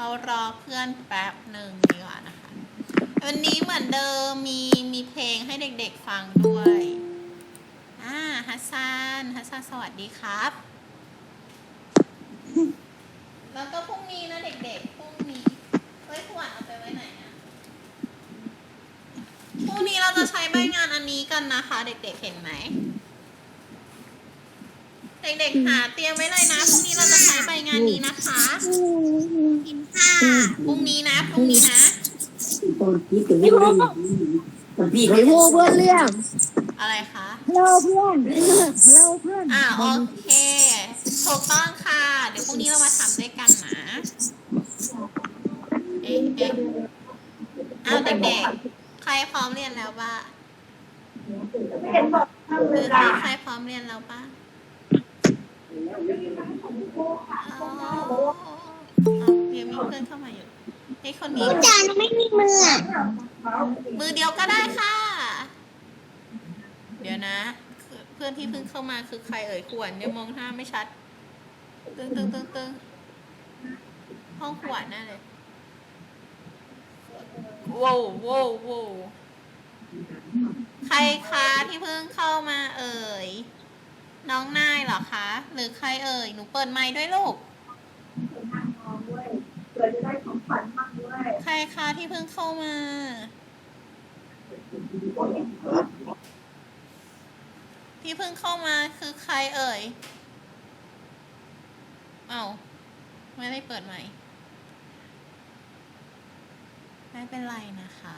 เรารอเพื่อนแป๊บหนึ่งดีกว่านะคะ วันนี้เหมือนเดิมมีมีเพลงให้เด็กๆฟังด้วยอ่าฮัสซันฮัสซันสวัสดีครับ แล้วก็พรุ่งนี้นะเด็กๆพรุ่งนี้เฮ้ยขวัญเอาไปไว้ไหนอะพรุ่งนี้เราจะใช้ใบงานอันนี้กันนะคะ เด็กๆเห็นไหม เด็กๆหาเตรียมไว้เลยนะพรุ่งนี้เราจะใช้ใบงานนี้นะคะกินข้าพรุ่งนี้นะพรุ่งนี้นะตอนคิดถึงเรื่องพี่ไปพูดเพื่อนเรื่องอะไรคะเล่าเพื่อนเล่าเพื่อนอ่าโอเคถูกต้องค่ะ เดี๋ยวพรุ่งนี้เรามาทำด้วยกันนะเอ๊ะเอ๊ะอ้าวเด็กๆใครพร้อมเรียนแล้วบ้างคือใครพร้อมเรียนแล้วบ้าง อ๋ออ้าวมีเพื่อนเข้ามาอยู่ไอ้คนนี้จานไม่มีมือมือเดียวก็ได้ค่ะ เดี๋ยวนะ เพื่อนที่เพิ่งเข้ามาคือใครเอ่ยขวัญยังมองหน้าไม่ชัด ตึงตึงตึงตึงห้องขวัญน่าเลยโว้วโว้วโว้วใครคะที่เพิ่งเข้ามาเอ่ย น้องนายเหรอคะ หรือใครเอ่ย หนูเปิดไมค์ด้วยลูกเผื่อจะได้ของขวัญมากด้วย ใครคะที่เพิ่งเข้ามา ที่เพิ่งเข้ามาคือใครเอ่ย เอา้าไม่ได้เปิดใหม่ ไม่เป็นไรนะคะ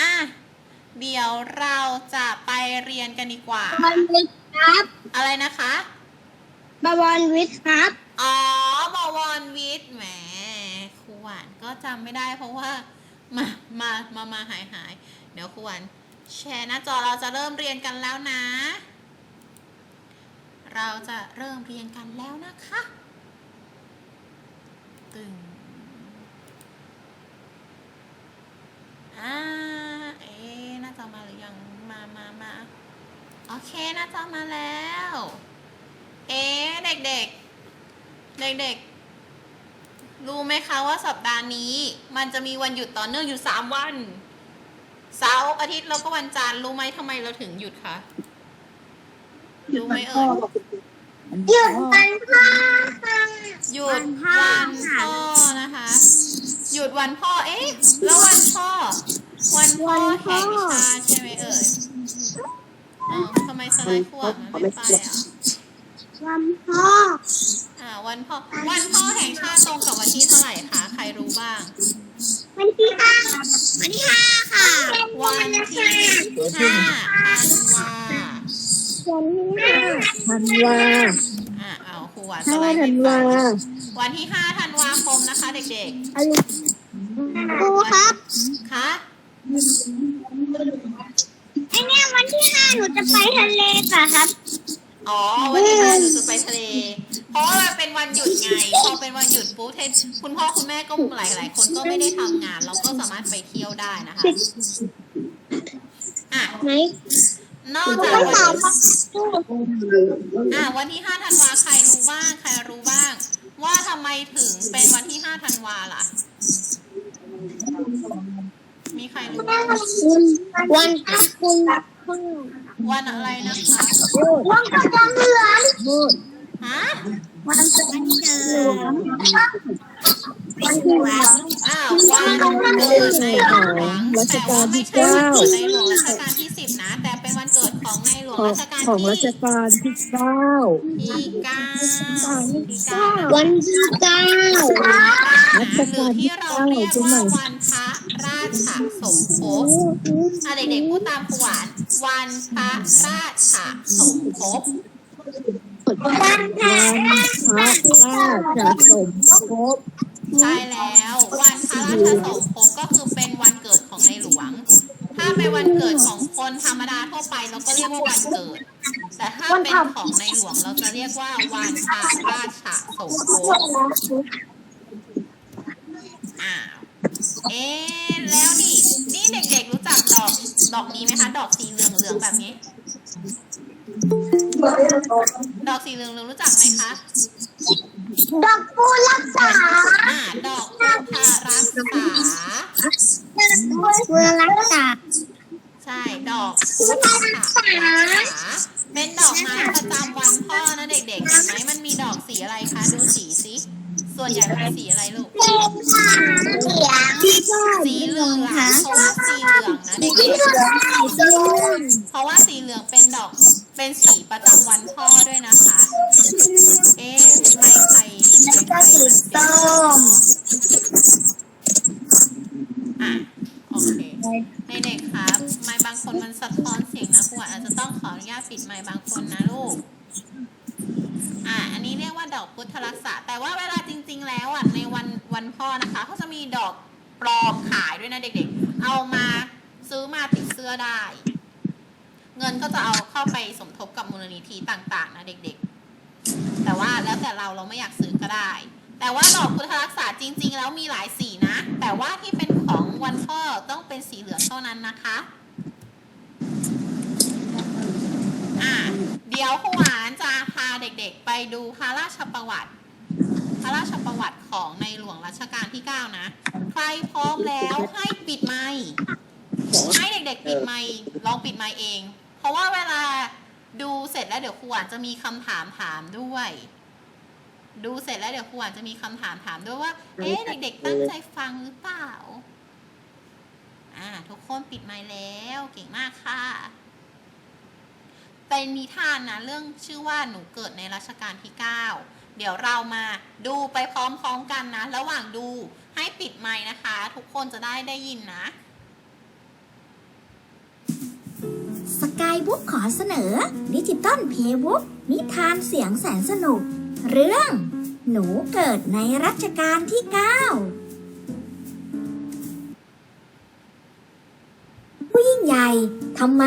อะ เดี๋ยวเราจะไปเรียนกันดีกว่า บอลวิทย์ครับอะไรนะคะบอลวิทย์ครับ อ๋อบวรวิทย์แหมครูหวานก็จำไม่ได้เพราะว่า มามามามาหายหายเดี๋ยวครูหวานแชร์หน้าจอเราจะเริ่มเรียนกันแล้วนะ เราจะเริ่มเรียนกันแล้วนะคะตึงอ่าเอ๊ะหน้า จอมาหรือยังมามามาโอเคหน้าจอมาแล้ว เอ๊เด็กๆเด็กๆรู้ไหมคะว่าสัปดาห์นี้ มันจะมีวันหยุดต่อเนื่องอยู่สามวันเสาร์อาทิตย์แล้วก็วันจันทร์รู้ไหมทำไมเราถึงหยุดคะรู้ไหมเอ่ยหยุดวันพ่อค่ะหยุดวันพ่อนะคะ หยุดวันพ่อเอ๊ะแล้ววันพ่อ วันพ่อแห่งชาติใช่ไหมเอ่ยอ้าวทำไมสไลด์ขวดมันไม่ไปอะ วันพ่ออ่าวันพ่อ วันพ่อแห่งชาติตรงกับวันที่เท่าไหร่คะ ใครรู้บ้าง วันที่ห้าวันที่ห้าค่ะ วันที่ห้าธันวาวันที่ห้าธันวาอะเอาครูหวานสห้าไลด์ธัไม่นไปวา วันที่ห้าธันวาคมนะคะ เด็กครูครับๆคะ ไอเนี่ยวันที่ห้าหนูจะไปทะเลค่ะครับ อ๋อ วันที่ห้าหนูจะไปทะเล เพราะว่ามันเป็นวันหยุดไง พอเป็นวันหยุดปุ๊บเทคุณพ่อคุณแม่ก็หลายหลายๆคนก็ไม่ได้ทำงาน เราก็สามารถไปเที่ยวได้นะคะ อะ ไหนนอกหนูจากไปวันสามอะวันที่ห้าธันวาใครรู้บ้าง ใครรู้บ้าง ว่าทำไมถึงเป็นวันที่ห้าธันวาล่ะมีใครรู้บ้างวันคุณวันอะไรนะคะวันกระจังเหลืองฮะวันเกิดวันเกิดวันเกิดอ้าววันเกิดในหลวงแต่ว่าไม่ใช่วันเกิดในหลวงรัชกาลที่สิบนะ แต่เป็นวันเกิดของในหลวงรัชกาลของที่รัชกาลที่เก้าที่เก้าที่เก้าวันที่เก้าหรือที่เราเรียกว่าวันพระ ราชสมภพอะเด็กๆพูดตามครูหวาน วันพระราชสมภพวันพระราชพระราชสมภพใช่แล้ว วันพระราชสมภพก็คือเป็นวันเกิดของในหลวง ถ้าเป็นวันเกิดของคนธรรมดาทั่วไปเราก็เรียกว่าวันเกิด แต่ถ้าเป็นของในหลวงเราจะเรียกว่าวันพระราชสมภพอ้าว เอ๊ะแล้วนี่นี่เด็กๆรู้จักดอกดอกนี้ไหมคะ ดอกสีเหลืองเหลืองๆแบบนี้ ดอกสีเหลืองเหลืองๆรู้จักไหมคะดอกปูรักษาอ่าดอกผู้พษาเพื่อรักษาใช่ดอกพุทธรักษาเป็นดอกไม้ประจำวันพ่อนะเด็กๆเห็นไหมมันมีดอกสีอะไรคะดูสีสิ ส่วนใหญ่เป็นสีอะไรลูก สีเหลืองค่ะเพราะว่าสีเหลืองนะเด็กๆเพราะว่าสีเหลืองเป็นดอก เป็นสีประจำวันพ่อด้วยนะคะ เอ๊ะไม่ใครแล้วก็สีส้มอะ โอเคในเด็กครับ ไม้บางคนมันสะท้อนเสียงนะครูอาจจะต้องขออนุญาตปิดไม้บางคนนะลูก อะอันนี้เรียกว่าดอกพุทธรักษา แต่ว่าเวลาจริง ๆ แล้วอะในวันวันพ่อนะคะเขาจะมีดอกปลอมขายด้วยนะเด็กๆ เอามาซื้อมาติดเสื้อได้ เงินก็จะเอาเข้าไปสมทบกับมูลนิธิต่าง ๆ นะเด็กๆ แต่ว่าแล้วแต่เราเราไม่อยากซื้อก็ได้ แต่ว่าดอกพุทธรักษาจริง ๆ แล้วมีหลายสีนะ แต่ว่าที่เป็นของวันพ่อต้องเป็นสีเหลืองเท่านั้นนะคะ อะเดี๋ยวครูหวานจะพาเด็กๆ ไปดูพระราชประวัติ พระราชประวัติของในหลวงรัชกาลที่ 9 นะ ใครพร้อมแล้วให้ปิดไมค์ให้เด็กๆ ปิดไมค์ลองปิดไมค์เอง เพราะว่าเวลาดูเสร็จแล้วเดี๋ยวครูหวานจะมีคำถามถามด้วย ดูเสร็จแล้วเดี๋ยวครูหวานจะมีคำถามถามด้วยว่า เอ๊ะเด็ก ๆ ตั้งใจฟังหรือเปล่า อ่า ทุกคนปิดไมค์แล้วเก่งมากค่ะ เป็นนิทานนะเรื่องชื่อว่าหนูเกิดในรัชกาลที่ 9 เดี๋ยวเรามาดูไปพร้อมๆกันนะ ระหว่างดูให้ปิดไมค์นะคะ ทุกคนจะได้ได้ยินนะ สกายบุ๊กขอเสนอดิจิตอลเพย์บุ๊กนิทานเสียงแสนสนุก เรื่อง หนูเกิดในรัชกาลที่ 9 ผู้ยิ่งใหญ่ทำไม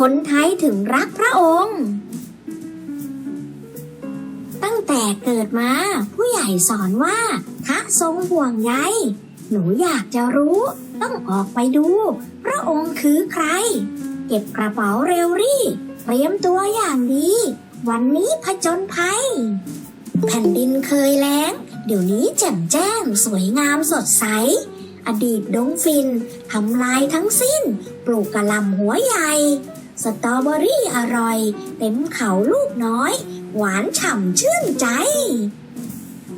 คนไทยถึงรักพระองค์ ตั้งแต่เกิดมา ผู้ใหญ่สอนว่าพระทรงห่วงใยหนูอยากจะรู้ ต้องออกไปดู พระองค์คือใคร เก็บกระเป๋าเร็วรี่ เตรียมตัวอย่างดี วันนี้ผจญภัย แผ่นดินเคยแล้ง เดี๋ยวนี้แจ่มแจ้ง สวยงามสดใสอดีตดงฟิน ทำลายทั้งสิ้น ปลูกกระลำหัวใหญ่ สตรอเบอรี่อร่อย เต็มเขาลูกน้อย หวานฉ่ำชื่นใจ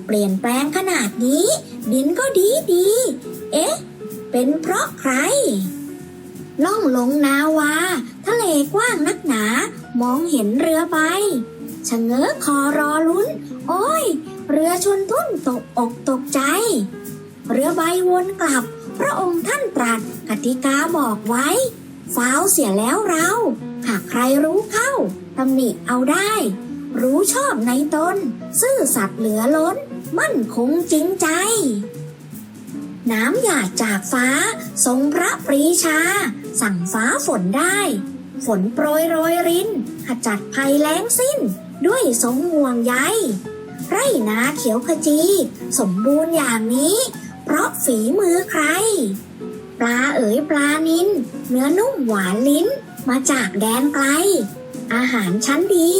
เปลี่ยนแปลงขนาดนี้ ดินก็ดีดี เอ๊ะ เป็นเพราะใคร ล่องลงนาวา ทะเลกว้างนักหนา มองเห็นเรือใบชะเง้อคอรอลุ้น โอ้ย เรือชนทุ่นตกอกตกใจ เรือใบวนกลับ พระองค์ท่านตรัสกติกาบอกไว้ ฟ้าวเสียแล้วเราหากใครรู้เข้าตำหนิเอาได้ รู้ชอบในตน ซื่อสัตย์เหลือล้น มั่นคงจริงใจ น้ำหยาดจากฟ้า ทรงพระปรีชา สั่งฟ้าฝนได้ ฝนโปรยโรยรินขจัดภัยแล้งสิ้น ด้วยทรงห่วงใยไรนาเขียวขจี สมบูรณ์อย่างนี้ เพราะฝีมือใคร ปลาเอ๋ยปลานินเนื้อนุ่มหวานลิ้น มาจากแดนไกล อาหารชั้นดี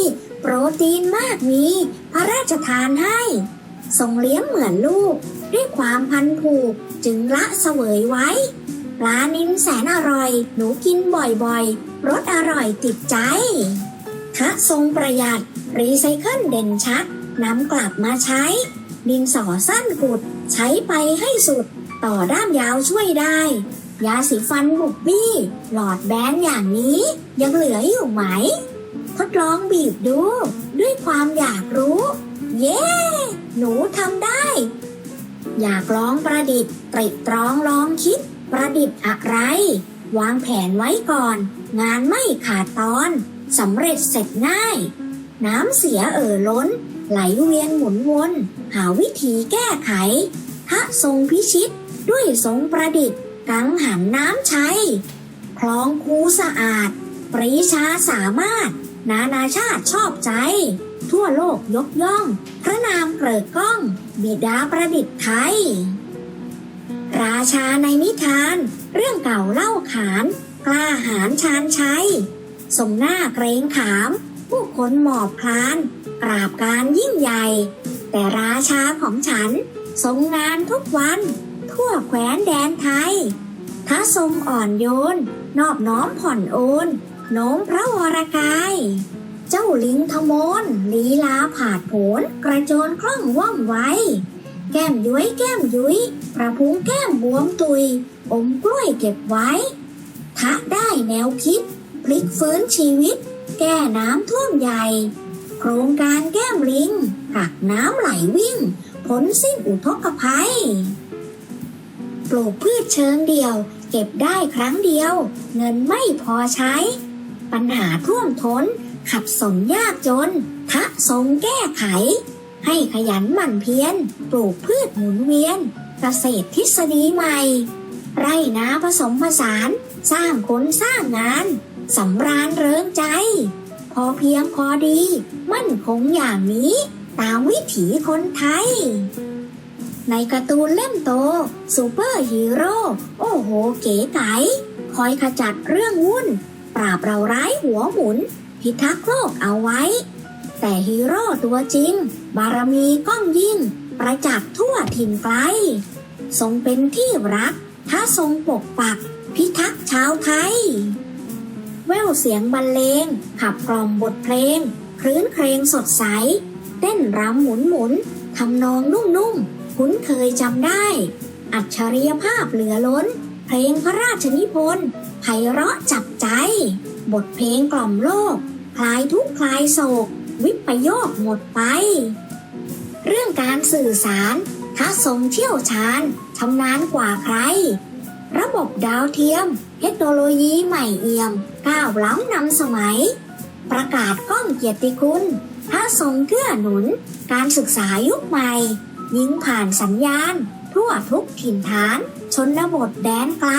โปรตีนมากมี พระราชทานให้ทรงเลี้ยงเหมือนลูก ด้วยความพันผูกจึงละเสวยไว้ ปลานินแสนอร่อย หนูกินบ่อยๆรสอร่อยติดใจ ทะทรงประหยัด รีไซเคิลเด่นชัดนำกลับมาใช้ ดินสอสั้นกุด ใช้ไปให้สุด ต่อด้ามยาวช่วยได้ ยาสีฟันบุกบี้ หลอดแบนอย่างนี้ ยังเหลืออยู่ไหม ทดลองบีบดู ด้วยความอยากรู้ เย้ หนูทำได้ อยากลองประดิษฐ์ตริตรองลองคิด ประดิษฐ์อะไร วางแผนไว้ก่อน งานไม่ขาดตอนสำเร็จเสร็จง่าย น้ำเสียเอ่อล้น ไหลเวียนหมุนวน หาวิธีแก้ไขพระทรงพิชิต ด้วยทรงประดิษฐ์กังหันน้ำใช้คลองคูสะอาด ปรีชาสามารถ นานาชาติชอบใจ ทั่วโลกยกย่อง พระนามเกริกก้อง บิดาประดิษฐ์ไทย ราชาในนิทาน เรื่องเก่าเล่าขานกล้าหาญชาญชัยสมหน้าเกรงขาม ผู้คนหมอบคลานกราบการยิ่งใหญ่ แต่ราชาของฉันทรงงานทุกวัน ทั่วแคว้นแดนไทย พระทรงอ่อนโยน นอบน้อมผ่อนโอนโน้มพระวรกาย เจ้าลิงทมนลีลาผาดโผนกระโจนคล่องว่องไว แก้มยุ้ยแก้มยุ้ยประพุงแก้มบวมตุย อมกล้วยเก็บไว้ ทะได้แนวคิด พลิกฟื้นชีวิต แก้น้ำท่วมใหญ่ โครงการแก้มลิงกักน้ำไหลวิ่ง ผลสิ้นอุทกภัย ปลูกพืชเชิงเดียว เก็บได้ครั้งเดียว เงินไม่พอใช้ ปัญหาท่วมท้น ขัดสนยากจน ทะทรงแก้ไข ให้ขยันหมั่นเพียรปลูกพืชหมุนเวียน เกษตรทฤษฎีใหม่ ไรนาผสมผสาน สร้างคนสร้างงานสำราญเริงใจ พอเพียงพอดี มั่นคงอย่างนี้ ตามวิถีคนไทย ในการ์ตูนเล่มโตซูเปอร์ฮีโร่โอ้โหเก๋ไก๋คอยขจัดเรื่องวุ่น ปราบเราร้ายหัวหมุน พิทักษ์โลกเอาไว้ แต่ฮีโร่ตัวจริง บารมีก้องยิ่ง ประจักษ์ทั่วถิ่นไกล ทรงเป็นที่รัก ถ้าทรงปกปัก พิทักษ์ชาวไทย แววเสียงบรรเลง ขับกล่อมบทเพลง คลื้นเครงสดใส เต้นรำหมุนหมุนทำนองนุ่มๆ คุ้นเคยจำได้ อัจฉริยภาพเหลือล้น เพลงพระราชนิพนธ์ไพเราะจับใจ บทเพลงกล่อมโลก คลายทุกข์คลายโศก วิปโยคหมดไป เรื่องการสื่อสารท้าทรงเชี่ยวชาญชำนาญกว่าใคร ระบบดาวเทียม เทคโนโลยีใหม่เอี่ยม ก้าวล้ำนำสมัย ประกาศก้องเกียรติคุณพระทรงเกื้อหนุน การศึกษายุคใหม่ ยิงผ่านสัญญาณ ทั่วทุกถิ่นฐาน ชนบทแดนไกล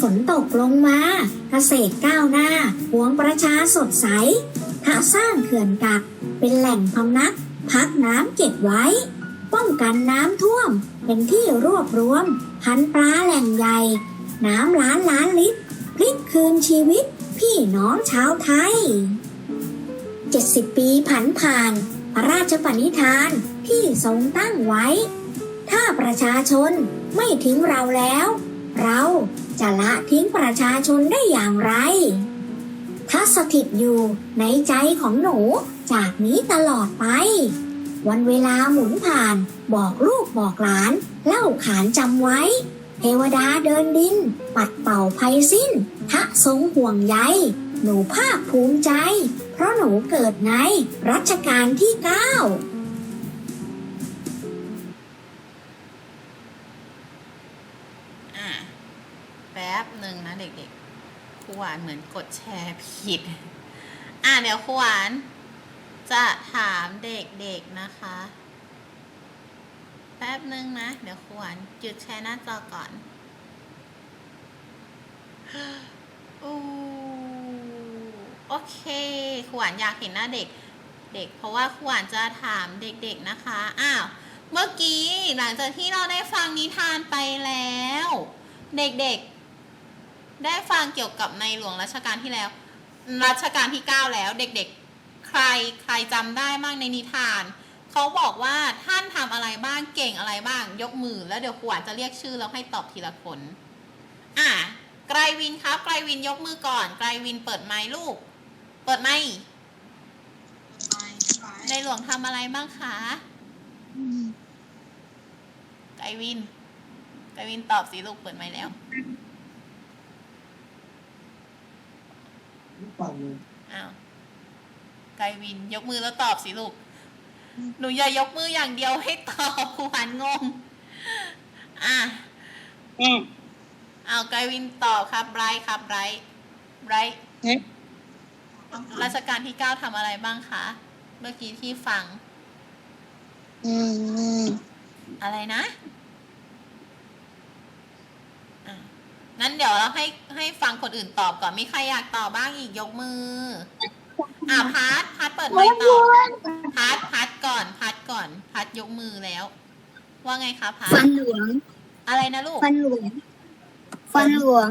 ฝนตกลงมาเกษตรก้าวหน้าหวงประชาสดใสถ้าสร้างเขื่อนกัก เป็นแหล่งพำนัก พักน้ำเก็บไว้ ป้องกันน้ำท่วม เป็นที่รวบรวม พันปลาแหล่งใหญ่ น้ำล้านล้านลิตรพลิกคืนชีวิต พี่น้องชาวไทย 70 ปีผันผ่านพระราชปณิธาน ที่ทรงตั้งไว้ ถ้าประชาชนไม่ทิ้งเราแล้ว เราจะละทิ้งประชาชนได้อย่างไร ถ้าสถิตอยู่ในใจของหนูจากนี้ตลอดไป วันเวลาหมุนผ่านบอกลูกบอกหลาน เล่าขานจำไว้ เทวดาเดินดิน ปัดเป่าภัยสิ้น ทะทรงห่วงใยหนูภาคภูมิใจ เพราะหนูเกิดในรัชกาลที่เก้า เด็กๆครูหวานเหมือนกดแชร์ผิด อะเดี๋ยวครูหวาน จะถามเด็กๆนะคะ แป๊บหนึ่งนะ เดี๋ยวครูหวานหยุดแชร์หน้าจอก่อนอู้โอเคครูหวานอยากเห็นหน้าเด็ก เด็ก เพราะว่าครูหวานจะถามเด็กๆนะคะ อ้าว เมื่อกี้หลังจากที่เราได้ฟังนิทานไปแล้ว เด็กๆ ได้ฟังเกี่ยวกับในหลวงรัชกาลที่แล้ว รัชกาลที่ 9 แล้วเด็กๆ ใครใครจำได้บ้างในนิทาน เขาบอกว่าท่านทำอะไรบ้างเก่งอะไรบ้าง ยกมือแล้วเดี๋ยวขวานจะเรียกชื่อแล้วให้ตอบทีละคน อะไกรวินครับ ไกรวินยกมือก่อน ไกรวินเปิดไมค์ลูก เปิดไมค์ในหลวงทำอะไรบ้างคะไกรวิน ไกรวินตอบสิลูกเปิดไมค์แล้ว อ้าวไกรวินยกมือแล้วตอบสิลูก หนูอย่ายกมืออย่างเดียวให้ตอบครูหันงง อะอืมเอาไกรวินตอบครับไบรท์ครับไบรท์ไบรท์เอ๊ะรัชกาลที่เก้าทำอะไรบ้างคะ เมื่อกี้ที่ฟัง อืม อะไรนะอะ งั้นเดี๋ยวเราให้ให้ฟังคนอื่นตอบก่อน มีใครอยากตอบบ้างอีกยกมือ อะพัดพัดเปิดไมค์ตอบพัดพัดก่อน พัดก่อน พัดยกมือแล้ว ว่าไงคะพัดฟันหลวง อะไรนะลูก ฟันหลวง ฟันหลวง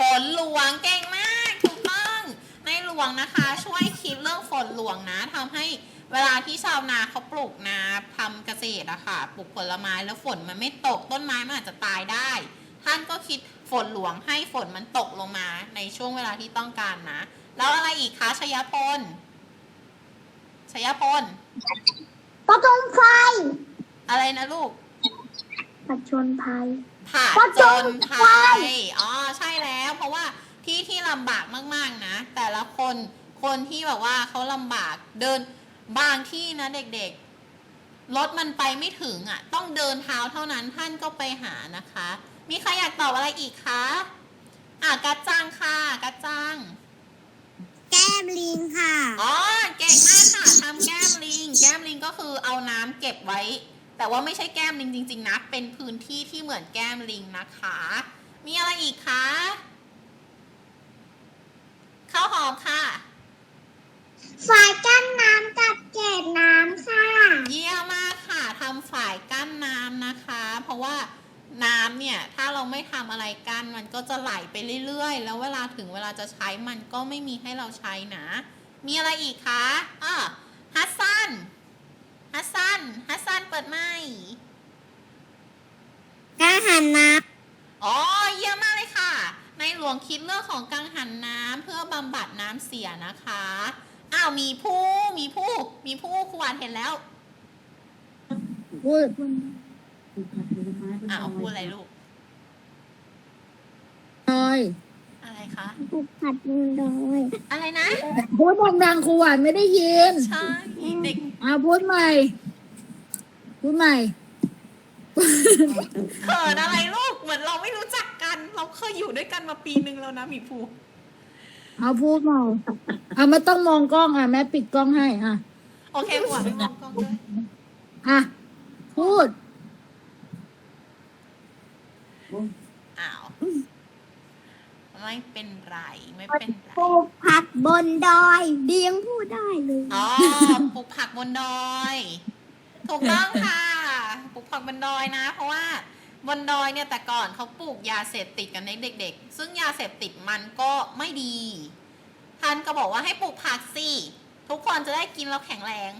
ฝนหลวงเก่งมากถูกต้องในหลวงนะคะ ช่วยคิดเรื่องฝนหลวงนะทำให้เวลาที่ชาวนาเขาปลูกนาทำเกษตรอะค่ะ ปลูกผลไม้แล้วฝนมันไม่ตกต้นไม้มันอาจจะตายได้ ท่านก็คิด ฝนหลวงให้ฝนมันตกลงมาในช่วงเวลาที่ต้องการนะ แล้วอะไรอีกคะชยพลชยพลปะจนไฟอะไรนะลูกปะชนภัยผาผจจญญภัภัยยอ๋อใช่แล้ว เพราะว่าที่ที่ลำบากมากๆนะ แต่ละคนคนที่แบบว่าเขาลำบากเดินบางที่นะเด็กๆรถมันไปไม่ถึงอะ ต้องเดินเท้าเท่านั้นท่านก็ไปหานะคะ มีใครอยากตอบอะไรอีกคะ อะกัจจังค่ะกัจจัง แก้มลิงค่ะ อ๋อ เก่งมากค่ะทำแก้มลิง แก้มลิงก็คือเอาน้ำเก็บไว้ แต่ว่าไม่ใช่แก้มลิงจริง ๆ นะ เป็นพื้นที่ที่เหมือนแก้มลิงนะคะ มีอะไรอีกคะข้าวหอมค่ะฝ่ายกั้นน้ำกับเกตน้ำค่ะ เยี่ยมมากค่ะทำฝ่ายกั้นน้ำนะคะ เพราะว่า น้ำเนี่ย ถ้าเราไม่ทำอะไรกั้นมันก็จะไหลไปเรื่อยๆ แล้วเวลาถึงเวลาจะใช้มันก็ไม่มีให้เราใช้นะ มีอะไรอีกคะอะฮัสซัน ฮัสซัน ฮัสซันเปิดไมค์กังหันน้อ๋อ เยี่ยมมากเลยค่ะ ในหลวงคิดเรื่องของกังหันน้ำเพื่อบำบัดน้ำเสียนะคะ อ้าว มีผู้ มีผู้ มีผู้ครูหวานเห็นแล้วพูด อ้าวพูดอะไรลูกหน่อยอะไรคะำผูกผัดมือโดยอะไรนะ พูดดังๆครูหวานไม่ได้ยินใช่เด็กอ่าพูดใหม่ พูดใหม่ เขินอะไรลูก เหมือนเราไม่รู้จักกัน เราเคยอยู่ด้วยกันมาปีนึงแล้วนะหมีภูเอาพูดใหม่อ่าไม่ต้องมองกล้องอะแม่ปิดกล้องให้อะ โอเคหัวไม่มองกล้องด้วยอะ พูด อ้าวไม่เป็นไรไม่เป็นไรปลูกผักบนดอยเดียงพูดได้เลยอ๋อปลูกผักบนดอย ถูกต้องค่ะปลูกผักบนดอยนะ เพราะว่าบนดอยเนี่ยแต่ก่อนเขาปลูกยาเสพติดกันในเด็ก ๆ ซึ่งยาเสพติดมันก็ไม่ดีท่านก็บอกว่าให้ปลูกผักสิทุกคนจะได้กินแล้วแข็งแรง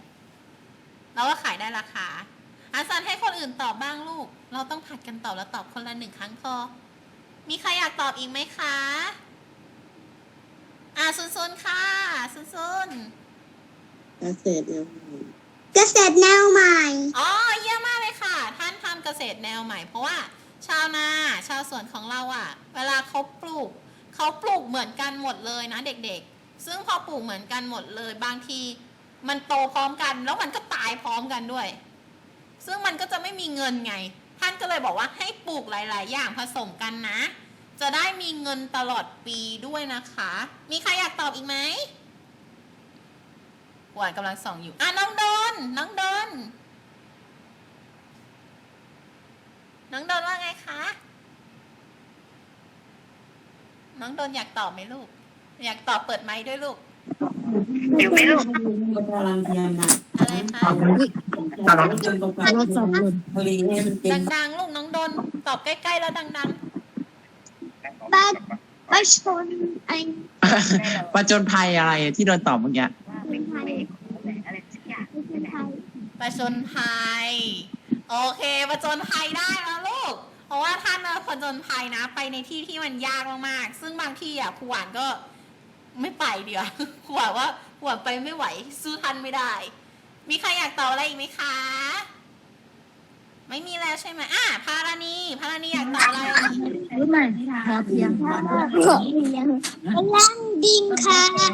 แล้วก็ขายได้ราคา อาจารย์ให้คนอื่นตอบบ้างลูก เราต้องผัดกันตอบแล้วตอบคนละหนึ่งครั้งพอ มีใครอยากตอบอีกไหมคะ อ่าซุนซุนๆค่ะซุนซุนๆเกษตรเดียวเกษตรแนวใหม่ อ๋อเยี่ยมมากเลยค่ะ ท่านทำเกษตรแนวใหม่ เพราะว่า ชาวนาชาวสวนของเราอะ่ะ เวลาเขาปลูกเขาปลูกเหมือนกันหมดเลยนะเด็กๆ ซึ่งพอปลูกเหมือนกันหมดเลย บางที มันโตพร้อมกัน แล้วมันก็ตายพร้อมกันด้วย ซึ่งมันก็จะไม่มีเงินไง ท่านก็เลยบอกว่าให้ปลูกหลาย ๆ อย่างผสมกันนะ จะได้มีเงินตลอดปีด้วยนะคะ มีใครอยากตอบอีกไหมหวานกำลังส่องอยู่ อะน้องดนน้องดนน้องโดนว่าไงคะ น้องโดนอยากตอบไหมลูก อยากตอบเปิดไมค์ด้วยลูก อยู่ไม่รู้พลังพยานนะอะไรคะองคนผลิตให้มันเป็นดังๆ ลูกน้องโดนตอบใกล้ๆ แล้วดังบ้านบ้านชนไอ้ประจนภัยอะไรที่โดนตอบเมื่อกี้ป็นไทยเป็นไทยๆ ประจนภัย โอเค ประจนภัยได้แล้วลูก เพราะว่าท่านประจนภัยนะ ไปในที่ที่มันยากมากๆ ซึ่งบางที่อะครูหวานก็ ไม่ไปเดี๋ยวครูหวานว่าครูหวานไปไม่ไหว สู้ท่านไม่ได้ มีใครอยากตอบอะไรอีกไหมคะ ไม่มีแล้วใช่ไหมอะพาราณีพาราณีอยากตอบอะไรพูดใหม่พอเพียงขอเลี้ยงล่างดิงค่ะอะ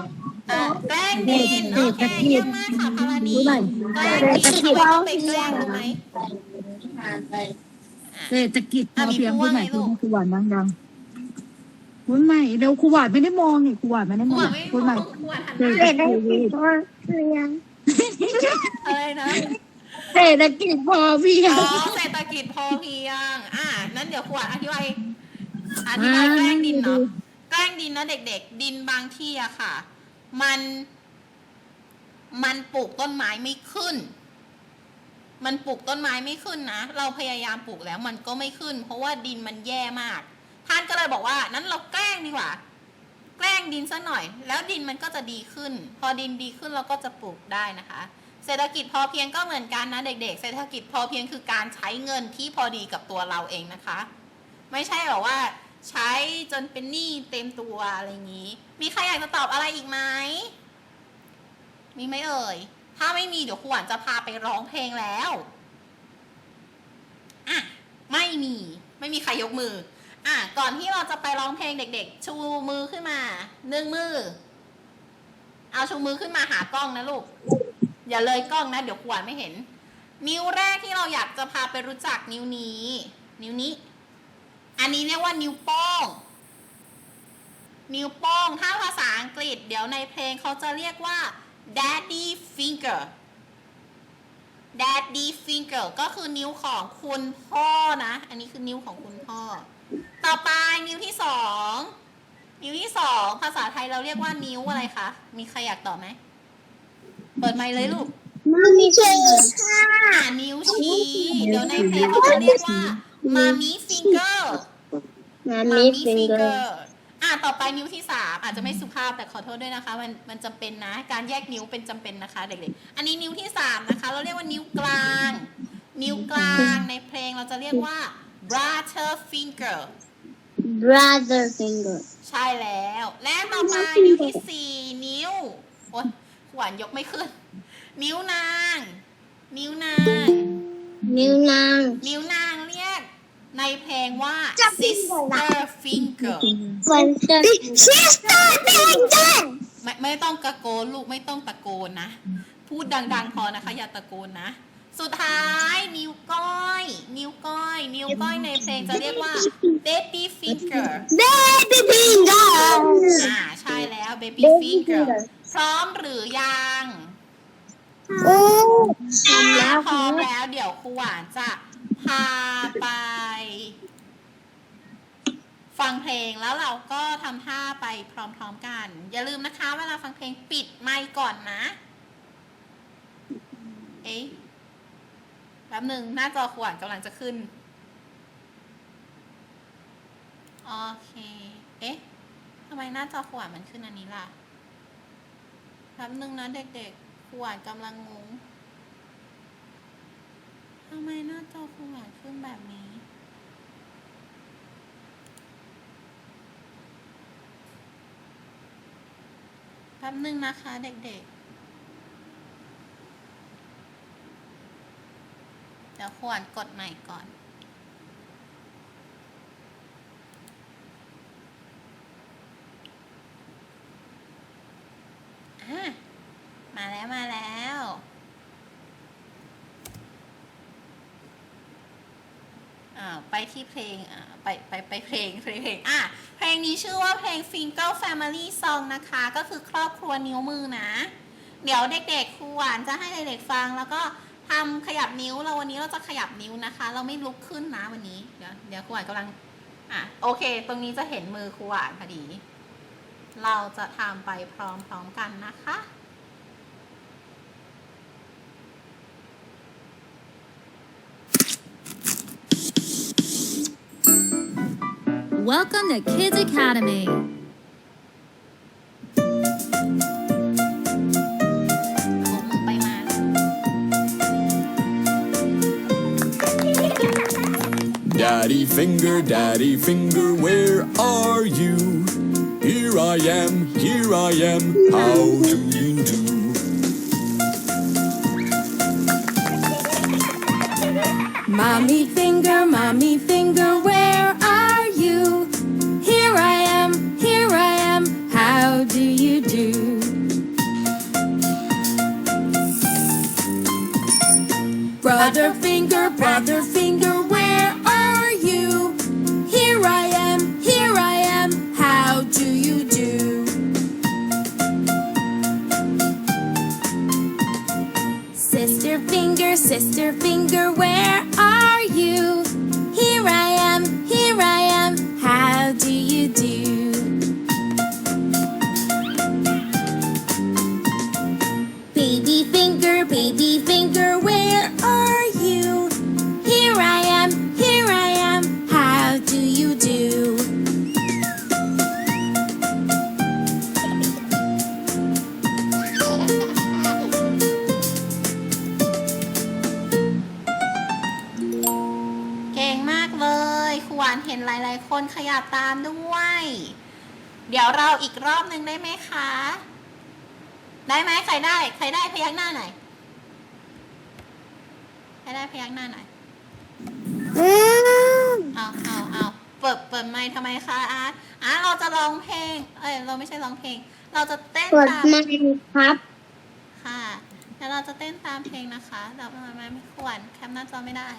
แกล้งดินโอเคเยี่ยมมากค่ะพาราณีพูดใหม่แกล้งดินทำไมต้องไปแกล้งรู้ไหมเศรษฐกิจพอเพียงพูดใหม่พูดให้ครูหวานดัง ๆพูดใหม่เร็วครูหวานไม่ได้มองนี่ครูหวานไม่ได้คมรูองไม่พูดใหม่ครูหันเศรมาษฐกิจว่าเลี้ยงอะไรนะเศรษฐกิจพอเพียงอ๋อเศรษฐกิจพอเพียง อะนั้นเดี๋ยวครูอธิบายอธิบายแกล้งดินเนาะแกล้งดินนะเด็ก ๆ ดินบางที่อะค่ะ มัน มันปลูกต้นไม้ไม่ขึ้น มันปลูกต้นไม้ไม่ขึ้นนะเราพยายามปลูกแล้วมันก็ไม่ขึ้น เพราะว่าดินมันแย่มาก ท่านก็เลยบอกว่านั้นเราแกล้งดีกว่า แกล้งดินซะหน่อย แล้วดินมันก็จะดีขึ้น พอดินดีขึ้นเราก็จะปลูกได้นะคะ เศรษฐกิจพอเพียงก็เหมือนกันนะเด็ก ๆ เศรษฐกิจพอเพียงคือการใช้เงินที่พอดีกับตัวเราเองนะคะ ไม่ใช่แบบว่า ใช้จนเป็นหนี้เต็มตัวอะไรอย่างนี้ มีใครอยากจะตอบอะไรอีกไหมมีไหมเอ่ย ถ้าไม่มีเดี๋ยวครูหวานจะพาไปร้องเพลงแล้ว อะ ไม่มี ไม่มีใครยกมือ อะก่อนที่เราจะไปร้องเพลงเด็ก ๆ ชูมือขึ้นมาหนึ่งมือ เอาชูมือขึ้นมาหากล้องนะลูก อย่าเลยกล้องนะ เดี๋ยวครูหวานไม่เห็น นิ้วแรกที่เราอยากจะพาไปรู้จักนิ้วนี้ นิ้วนี้ อันนี้เรียกว่านิ้วโป้ง นิ้วโป้ง ถ้าภาษาอังกฤษ เดี๋ยวในเพลงเขาจะเรียกว่า daddy finger daddy finger ก็คือนิ้วของคุณพ่อนะ อันนี้คือนิ้วของคุณพ่อ ต่อไปนิ้วที่สองนิ้วที่สองภาษาไทยเราเรียกว่านิ้วอะไรคะ มีใครอยากตอบไหม เปิดไมค์เลยลูกมันมีเชือกค่ะอ่านิ้วชี้ เดี๋ยวในเพลงเขาจะเรียกว่า mommy finger มันมามีมีฟิงฟิงเกเกออร์ร์อะต่อไปนิ้วที่สามอาจจะไม่สุภาพแต่ขอโทษด้วยนะคะ มันมันจำเป็นนะ การแยกนิ้วเป็นจำเป็นนะคะ เด็กๆ อันนี้นิ้วที่สามนะคะ เราเรียกว่านิ้วกลาง นิ้วกลางในเพลงเราจะเรียกว่า brother finger brother finger ใช่แล้ว และต่อไปนิ้วที่สี่นิ้ว โอ๊ยขวานยกไม่ขึ้น นิ้วนาง นิ้วนาง นิ้วนาง นิ้วนางเรียกในเพลงว่าจับนิ้วเลยนะ sister finger วันเกิด sister finger ไม่ไม่ต้องตะโกนลูกไม่ต้องตะโกนนะ พูดดัง ๆ พอนะคะ อย่าตะโกนนะ สุดท้ายนิ้วก้อย นิ้วก้อย นิ้วก้อยในเพลงจะเรียกว่า baby finger baby finger อ่าใช่แล้ว baby Baby finger finger พร้อมหรือยังโอ้ทำแล้วพร้ค่ะอมแล้วเดี๋ยวครูหวานจะพาไป ฟังเพลงแล้วเราก็ทำท่าไปพร้อมๆกัน อย่าลืมนะคะ เวลาฟังเพลงปิดไมค์ก่อนนะ เอ๊ะ แป๊บหนึ่งหน้าจอขวานกำลังจะขึ้น โอเค เอ๊ะทำไมหน้าจอขวานมันขึ้นอันนี้ล่ะ แป๊บหนึ่งนะเด็กๆ ขวานกำลังงงทำไมหน้าจอขวานขึ้นแบบนี้แป๊บหนึ่งนะคะเด็กๆ ดี๋ยวขวานกดใหม่ก่อนมาแล้วมาแล้วอ่าไปที่เพลงอ่าไปไปไปเพลงเพลงเพลงอะเพลงนี้ชื่อว่าเพลง Finger Family Song นะคะ ก็คือครอบครัวนิ้วมือนะ เดี๋ยวเด็กๆครูหวานจะให้เด็กๆฟังแล้วก็ ทำขยับนิ้วเราวันนี้เราจะขยับนิ้วนะคะ เราไม่ลุกขึ้นนะวันนี้ เดี๋ยวเดี๋ยวครูหวานกำลังอะโอเค ตรงนี้จะเห็นมือครูหวานพอดี เราจะทำไปพร้อมๆกันนะคะ Welcome to Kids Academy. Daddy finger, daddy finger, where are you? Here I am, here I am, how do you do? Mommy finger, mommy finger, where are you? Here I am, here I am, how do you do? Brother Sister finger, หวานเห็นหลาย ๆ คนขยับตามด้วย เดี๋ยวเราอีกรอบหนึ่งได้ไหมคะ ได้ไหมใครได้ ใครได้พยักหน้าหน่อยใครได้พยักหน้าหน่อยเอาเอาเอาเปิดเปิดไมค์ทำไมคะอาร์ตอาร์ตเราจะร้องเพลง เอ้ยเราไม่ใช่ร้องเพลง เราจะเต้นเปิดตามไมค์ครับค่ะแล้วเราจะเต้นตามเพลงนะคะแต่ทำไมไม่ควรแคปหน้าจอไม่ได้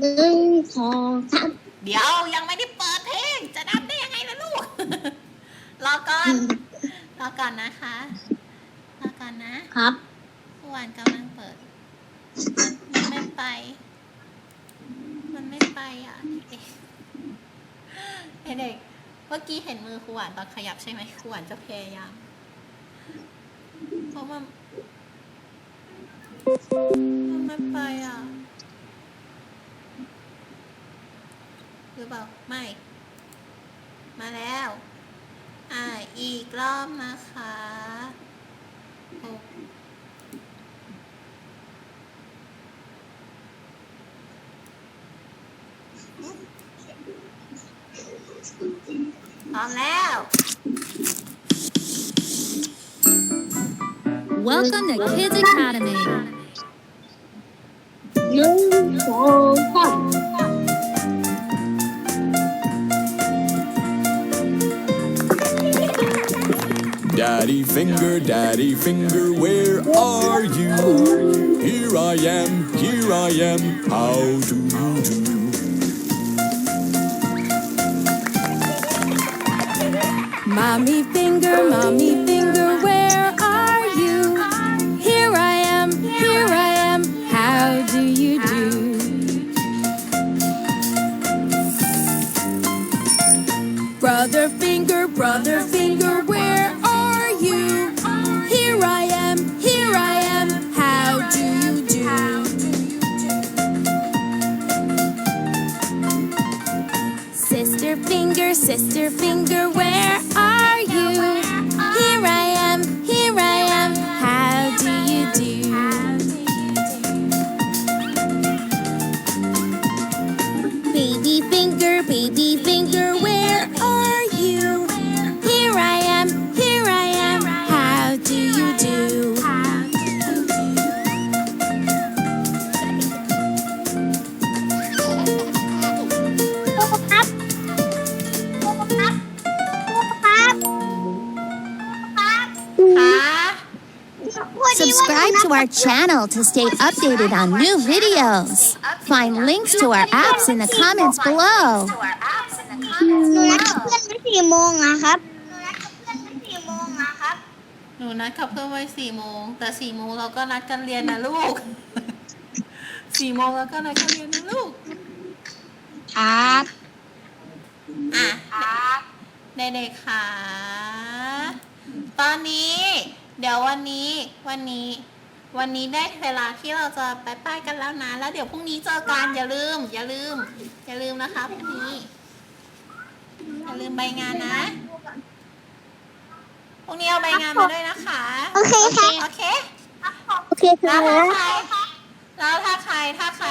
หนึ่งสองสามเดี๋ยวยังไม่ได้เปิดเพลง จะดับได้ยังไงล่ะลูก รอก่อน รอก่อนนะคะ รอก่อนนะ ครับผู้หวานกำลังเปิด มันไม่ไป มันไม่ไปอะเอ๊ะเด็กๆเมื่อกี้เห็นมือครูหวานตอนขยับใช่ไหมครูหวานจะพยายามเพราะมันมันไม่ไปอะ หรือเปล่า ไม่ มาแล้ว อ่า อีกรอบนะคะหกพร้อมแล้ว Welcome to Kids Academy. หนึ่งสอง Daddy finger, daddy finger, where are you? Here I am, here I am, how do you do? Mommy finger, mommy finger, where are you? Here I am, here I am, how do you do? Brother finger, brother finger, sister finger, where are you? Here I am, here I am, how do you do? Baby finger, baby finger, where are you? Here I am, here I am, how do you do? Subscribe to our channel to stay updated on new videos. Find links to our apps in the comments below. หนูนัดกับเพื่อนไว้สี่โมงอะครับหนูนัดกับเพื่อนไว้สี่โมงอะครับหนูนัดกับเพื่อนไว้สี่โมง แต่สี่โมงเราก็นัดกันเรียนนะลูกสี่โมงเราก็นัดกันเรียนนะลูก ครับอะเด็กๆค่ะ ตอนนี้ เดี๋ยววันนี้ วันนี้ วันนี้ได้เวลาที่เราจะไปป้ายกันแล้วนะ แล้วเดี๋ยวพรุ่งนี้เจอกันอย่าลืม อย่าลืม อย่าลืมนะคะพรุ่งนี้ อย่าลืมใบงานนะพรุ่งนี้เอาใบงานมาด้วยนะคะ โอเคค่ะ โอเค โอเคแล้ค่ะวถ้าใครแล้วถ้าใครถ้าใคร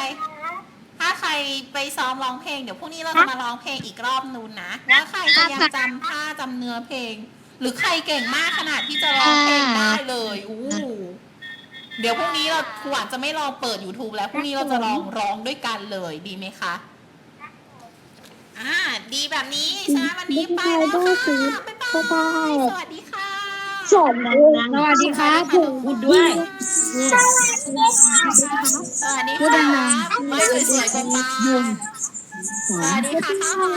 ถ้าใครไปซ้อมร้องเพลงเดี๋ยวพรุ่งนี้เราจะมาร้องเพลงอีกรอบนูนนะว่าใครจะยังจำท่าจำเนื้อเพลง หรือใครเก่งมากขนาดที่จะร้องเพลงได้เลยอู้ เดี๋ยวพรุ่งนี้เราครูหวานจะไม่ลองเปิด YouTube แล้วพรุ่งนี้เราจะลองร้องด้วยกันเลยดีไหมคะอ่าดีแบบนี้ฉะนั้นวันนี้ไปแล้วค่ะบ๊ายบายสวัสดีค่ะสวัสดีสวัสดีครับพูดด้วยสวัสดีค่ะไม่สวยๆกันตาสวัสดีค่ะข้าวหอ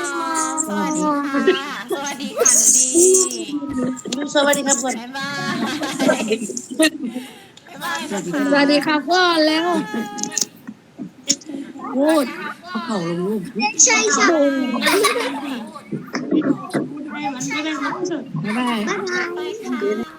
มสวัสดีค่ะ สวัสดีค่ะหนูดีสวัสดีครับก่อนบ๊ายบาย บ๊ายบายนะคะสวัสดีครับพ่อแล้วพูดเขาเผาลงรูปใช่ใช่บ๊ายบาย บ๊ายบายค่ะ